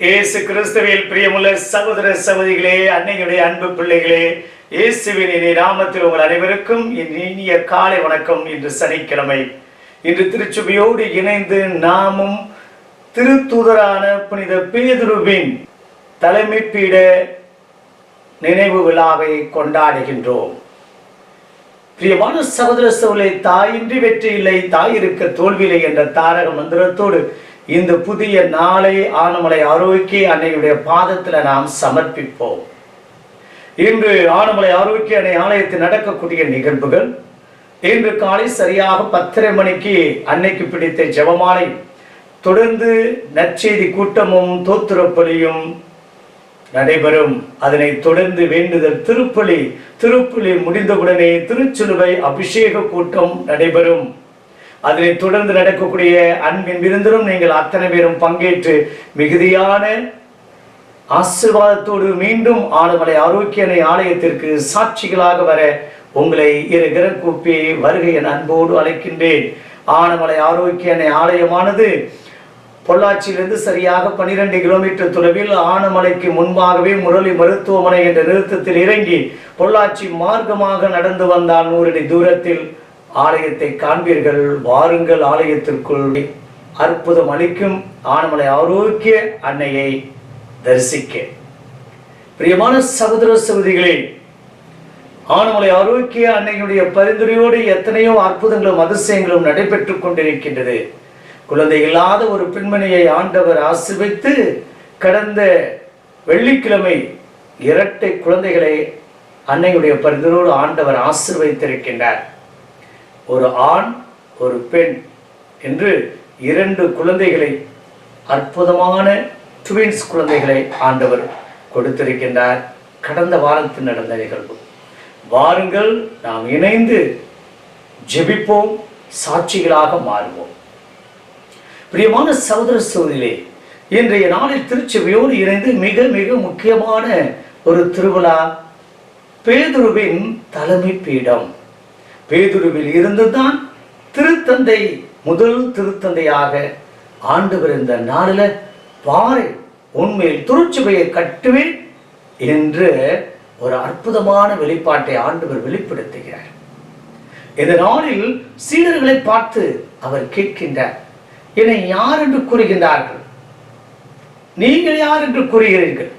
இயேசு கிறிஸ்துவில் பிரியமுள்ள சகோதர சகோதரிகளே அன்னையுடைய அன்பு பிள்ளைகளே இயேசுவின் இனி நாமத்தில் உங்கள் அனைவருக்கும் என் இனிய காலை வணக்கம். இன்று சனிக்கிழமை. இன்று திருச்சபையோடு இணைந்து நாமும் திருத்தூதரான புனித பேதுருவின் தலைமை பீட நினைவு விழாவை கொண்டாடுகின்றோம். பிரியமான சகோதர சோலை தாயின்றி வெற்றி இல்லை தாய் இருக்க தோல்வியில்லை என்ற தாரக மந்திரத்தோடு இந்த புதிய நாளை ஆனமலை ஆரோக்கிய அன்னையுடைய பாதத்தில் நாம் சமர்ப்பிப்போம். இன்று ஆனமலை ஆரோக்கிய அன்னை ஆலயத்தில் நடக்கக்கூடிய நிகழ்வுகள் இன்று காலை சரியாக பத்தரை மணிக்கு அன்னைக்கு பிடித்த ஜெபமாலை தொடர்ந்து நற்செய்தி கூட்டமும் தோத்துரப்பலியும் நடைபெறும். அதனை தொடர்ந்து வேண்டுதல் திருப்பலி திருப்பலி முடிந்தவுடனே திருச்சிலுவை அபிஷேக கூட்டம் நடைபெறும். அதிலே தொடர்ந்து நடக்கக்கூடிய அன்பின் விருந்திலும் நீங்கள் அத்தனை பேரும் பங்கேற்று மிகுதியான ஆசீர்வாதத்தோடு மீண்டும் ஆளுமலை ஆரோக்கியனை ஆலயத்திற்கு சாட்சிகளாக வர உங்களை இரு கிரக்கூப்பி வருகை அன்போடு அழைக்கின்றேன். ஆனமலை ஆரோக்கியனை ஆலயமானது பொள்ளாச்சியிலிருந்து சரியாக பனிரெண்டு கிலோமீட்டர் தொலைவில் ஆனமலைக்கு முன்பாகவே முரளி மருத்துவமனை என்ற நிறுத்தத்தில் இறங்கி பொள்ளாச்சி மார்க்கமாக நடந்து வந்தால் நூறடி தூரத்தில் ஆலயத்தை காண்பீர்கள் வாருங்கள் ஆலயத்திற்குள். அற்புதம் அளிக்கும் ஆனமலை ஆரோக்கிய அன்னையை தரிசிக்க. பிரியமான சகோதர சகோதரிகளே ஆனமலை ஆரோக்கிய அன்னையுடைய பரிந்துரையோடு எத்தனையோ அற்புதங்களும் அதிசயங்களும் நடைபெற்றுக் கொண்டிருக்கின்றது. குழந்தை இல்லாத ஒரு பெண்மணியை ஆண்டவர் ஆசிர்வித்து கடந்த வெள்ளிக்கிழமை இரட்டை குழந்தைகளை அன்னையுடைய பரிந்துரையோடு ஆண்டவர் ஆசிர்வதித்திருக்கின்றார். ஒரு ஆண் ஒரு பெண் என்று இரண்டு குழந்தைகளை அற்புதமான ட்வின்ஸ் குழந்தைகளை ஆண்டவர் கொடுத்திருக்கின்றார். கடந்த வாரத்தில் நடந்த நிகழ்வு. வாருங்கள் நாம் இணைந்து ஜெபிப்போம் சாட்சிகளாக மாறுவோம். பிரியமான சகோதர சோதிலே இன்றைய நாளில் திருச்சபையோடு இணைந்து மிக மிக முக்கியமான ஒரு திருவிழா பேதுருவின் தலைமை பீடம் பேதுருவில் இருந்துதான் திருத்தந்தை முதல் திருத்தந்தையாக ஆண்டவர் இந்த நாளில் பாறை உண்மையில் திருச்சபையை கட்டுவேன் என்று ஒரு அற்புதமான வெளிப்பாட்டை ஆண்டவர் வெளிப்படுத்துகிறார். இந்த நாளில் சீடர்களை பார்த்து அவர் கேட்கின்றார் என்னை யார் என்று கூறுகின்றார்கள்? நீங்கள் யார் என்று கூறுகிறீர்கள்?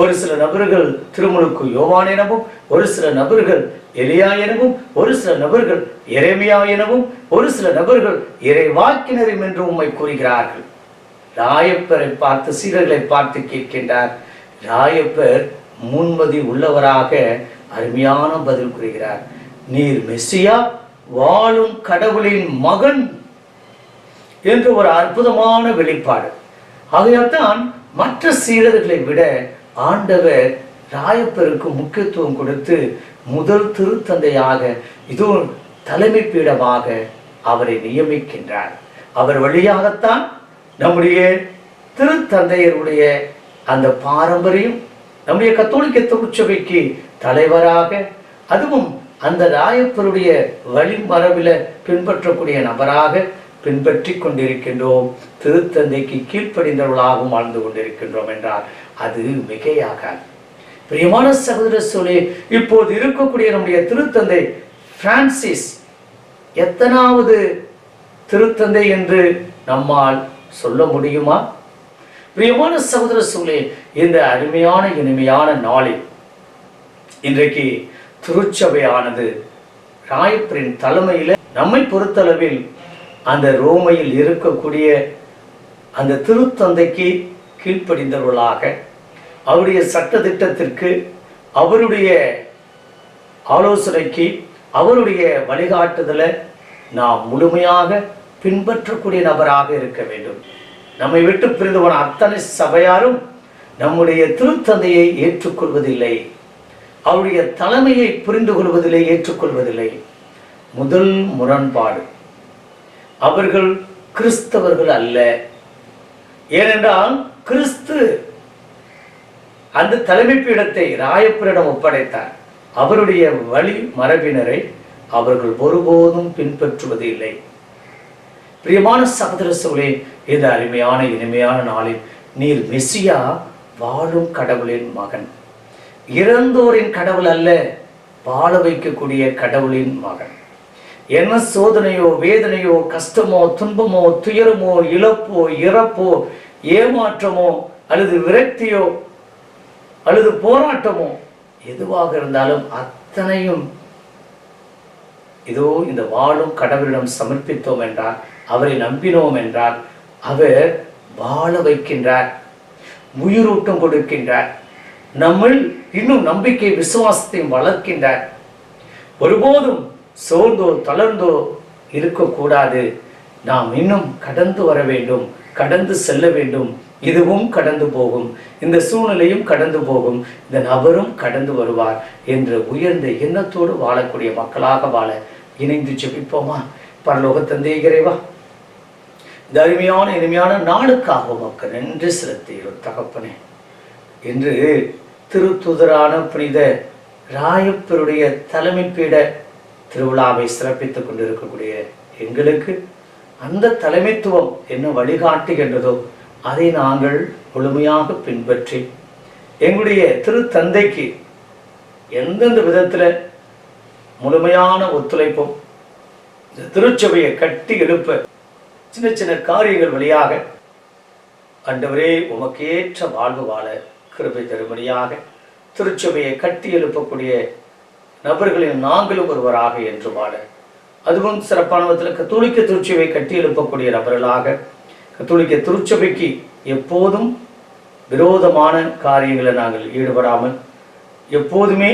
ஒரு சில நபர்கள் திருமுழுக்கு யோவான் எனவும் ஒரு சில நபர்கள் எலியா எனவும் ஒரு சில நபர்கள் இறைமையா எனவும் ஒரு சில நபர்கள் இறைவாக்கினரும் என்று உம்மை கூறுகிறார்கள். ராயப்பரை பார்த்து சீடர்களை பார்த்து கேட்கின்றார். ராயப்பர் முன்மதி உள்ளவராக அருமையான பதில் கூறுகிறார். நீர் மெஸ்ஸியா வாழும் கடவுளின் மகன் என்று ஒரு அற்புதமான வெளிப்பாடு. ஆகையால்தான் மற்ற சீடர்களை விட ஆண்டவர் ராயப்பருக்கு முக்கியத்துவம் கொடுத்து முதல் திருத்தந்தையாக இதுவும் தலைமை பீடமாக அவரை நியமிக்கின்றார். அவர் வழியாகத்தான் நம்முடைய திருத்தந்தையருடைய அந்த பாரம்பரியம் நம்முடைய கத்தோலிக்க திருச்சபைக்கு தலைவராக அதுவும் அந்த ராயப்பருடைய வழிமரபில பின்பற்றக்கூடிய நபராக பின்பற்றி கொண்டிருக்கின்றோம். திருத்தந்தைக்கு கீழ்ப்படிந்தவர்களாகவும் வாழ்ந்து கொண்டிருக்கின்றோம் என்றால் அது மிகையாகாது. பிரியமான சகோதர சொல்லி இப்போது இருக்கக்கூடிய நம்முடைய திருத்தந்தை பிரான்சிஸ் எத்தனாவது திருத்தந்தை என்று நம்மால் சொல்ல முடியுமா? பிரியமான சகோதர சொல்லி இந்த அருமையான இனிமையான நாளில் இன்றைக்கு திருச்சபையானது ராயப்பரின் தலைமையில் நம்மை பொறுத்தளவில் அந்த ரோமையில் இருக்கக்கூடிய அந்த திருத்தந்தைக்கு கீழ்ப்படிந்தவர்களாக அவருடைய சட்ட திட்டத்திற்கு அவருடைய ஆலோசனைக்கு அவருடைய வழிகாட்டுதலை நாம் முழுமையாக பின்பற்றக்கூடிய நபராக இருக்க வேண்டும். நம்மை விட்டு பிரிந்து போன அத்தனை சபையாரும் நம்முடைய திருத்தந்தையை ஏற்றுக்கொள்வதில்லை. அவருடைய தலைமையை புரிந்து கொள்வதில்லை ஏற்றுக்கொள்வதில்லை. முதல் முரண்பாடு. அவர்கள் கிறிஸ்தவர்கள் அல்ல. ஏனென்றால் கிறிஸ்து அந்த தலைமை பீடத்தை ராயப்பரிடம் ஒப்படைத்தார். அவருடைய வழி மரபினரை அவர்கள் ஒருபோதும் பின்பற்றுவது இல்லை. பிரியமான சகோதர சோழே இந்த அருமையான இனிமையான நாளில் நீர் மெசியா வாழும் கடவுளின் மகன். இறந்தோரின் கடவுள் அல்ல வாழ வைக்கக்கூடிய கடவுளின் மகன். என்ன சோதனையோ வேதனையோ கஷ்டமோ துன்பமோ துயரமோ இழப்போ இறப்போ ஏமாற்றமோ அல்லது விரக்தியோ அல்லது போராட்டமோ எதுவாக இருந்தாலும் அத்தனையும் இதோ இந்த வாழும் கடவுளிடம் சமர்ப்பித்தோம் என்றால் அவரை நம்பினோம் என்றால் அவர் வாழ வைக்கின்றார் உயிரூட்டம் கொடுக்கின்றார் நம்மில் இன்னும் நம்பிக்கை விசுவாசத்தையும் வளர்க்கின்றார். ஒருபோதும் சோர்ந்தோ தளர்ந்தோ இருக்கக்கூடாது. நாம் இன்னும் கடந்து வர வேண்டும். கடந்து செல்ல வேண்டும். இதுவும் கடந்து போகும். இந்த சூழ்நிலையும் கடந்து போகும். இந்த நபரும் கடந்து வருவார் என்ற உயர்ந்த எண்ணத்தோடு வாழக்கூடிய மக்களாக வாழ இணைந்து ஜெபிப்போமா? பரலோக தந்தை இறைவா இந்த அருமையான இனிமையான நாளுக்காக உமக்கு நன்றி செலுத்துகிறோம் தகப்பனே. என்று திருத்துதரான புனித ராயப்பருடைய தலைமை பீட திருவிழாவை சிறப்பித்துக் கொண்டிருக்கக்கூடிய எங்களுக்கு அந்த தலைமைத்துவம் என்ன வழிகாட்டுகின்றதோ அதை நாங்கள் முழுமையாக பின்பற்றி எங்களுடைய திருத்தந்தைக்கு எந்தெந்த விதத்தில் முழுமையான ஒத்துழைப்பும் இந்த திருச்சபையை கட்டி எழுப்ப சின்ன சின்ன காரியங்கள் வழியாக ஆண்டவரே உமக்கேற்ற வாழ்வு வாழ கிருபை திருமணியாக திருச்சபையை கட்டி எழுப்பக்கூடிய நபர்களில் நாங்களும் ஒருவராக என்று வாழ. அதுவும் சிறப்பான விதத்தில் கத்தோலிக்க திருச்சபை கட்டி எழுப்பக்கூடிய நபர்களாக. கத்தோலிக்க திருச்சபைக்கு எப்போதும் விரோதமான காரியங்களை நாங்கள் ஈடுபடாமல் எப்போதுமே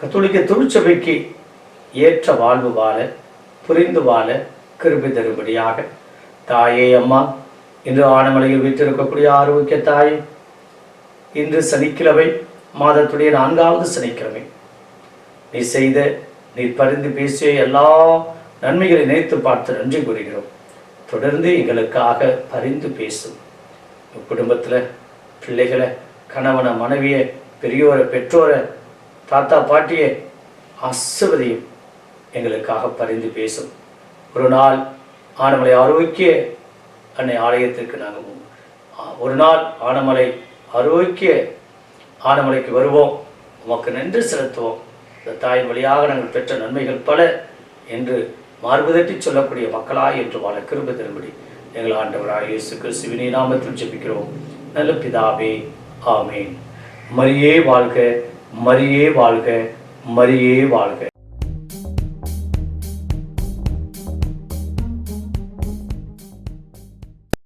கத்தோலிக்க திருச்சபைக்கு ஏற்ற வாழ்வு வாழ புரிந்து வாழ கிருபி தரும்படியாக. தாயே அம்மா இன்று ஆனமலையில் வீற்றிருக்கக்கூடிய ஆரோக்கிய தாயே இன்று சனிக்கிழமை மாதத்துடைய நான்காவது சனிக்கிழமை. நீ செய்த நீ பரிந்து பேசிய எல்லா நன்மைகளை நினைத்து பார்த்து நன்றி கூறுகிறோம். தொடர்ந்து எங்களுக்காக பரிந்து பேசும். குடும்பத்தில் பிள்ளைகளை கணவனை மனைவியை பெரியோரை பெற்றோரை தாத்தா பாட்டியை அசுவதையும் எங்களுக்காக பரிந்து பேசும். ஒரு நாள் ஆனமலை ஆரோக்கிய அன்னை ஆலயத்திற்கு நாங்கள் ஒரு நாள் ஆனமலை ஆரோக்கிய ஆனமலைக்கு வருவோம். உமக்கு நன்றி செலுத்துவோம். இந்த தாயின் வழியாக நாங்கள் பெற்ற நன்மைகள் பல என்று மார்புதட்டி சொல்லக்கூடிய மக்களாய் என்று வாழ கிருப திரும்படி எங்கள் ஆண்டவராக இயேசு கிறிஸ்துவினை நாமத்தில் ஜெபிக்கிறோம். நல்ல பிதாவே ஆமேன். மரியே வாழ்க மரியே வாழ்க மரியே வாழ்க.